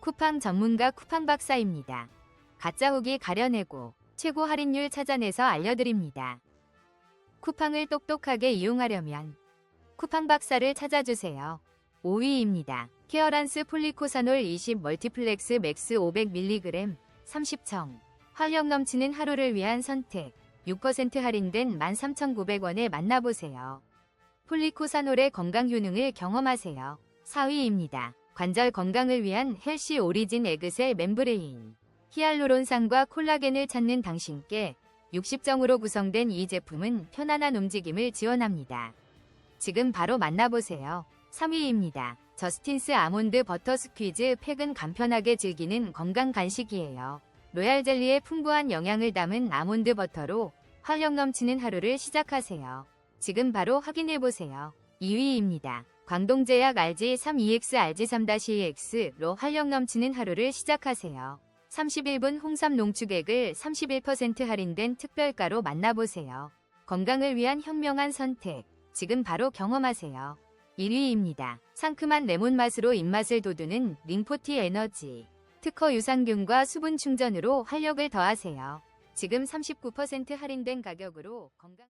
쿠팡 전문가 쿠팡 박사입니다. 가짜 후기 가려내고 최고 할인율 찾아내서 알려드립니다. 쿠팡을 똑똑하게 이용하려면 쿠팡 박사를 찾아주세요. 5위입니다. 케어란스 폴리코사놀 20 멀티플렉스 맥스 500mg 30청 활력 넘치는 하루를 위한 선택 6% 할인된 13,900원에 만나보세요. 폴리코사놀의 건강 효능을 경험하세요. 4위입니다. 관절 건강을 위한 헬시 오리진 에그셀 멤브레인 히알루론산과 콜라겐을 찾는 당신께 60정으로 구성된 이 제품은 편안한 움직임을 지원합니다. 지금 바로 만나보세요. 3위입니다. 저스틴스 아몬드 버터 스퀴즈 팩은 간편하게 즐기는 건강 간식이에요. 로얄 젤리에 풍부한 영양을 담은 아몬드 버터로 활력 넘치는 하루를 시작하세요. 지금 바로 확인해보세요. 2위입니다. 광동제약 RG3EX RG3-EX로 활력 넘치는 하루를 시작하세요. 31분 홍삼 농축액을 31% 할인된 특별가로 만나보세요. 건강을 위한 현명한 선택. 지금 바로 경험하세요. 1위입니다. 상큼한 레몬 맛으로 입맛을 돋우는 링포티 에너지. 특허 유산균과 수분 충전으로 활력을 더하세요. 지금 39% 할인된 가격으로 건강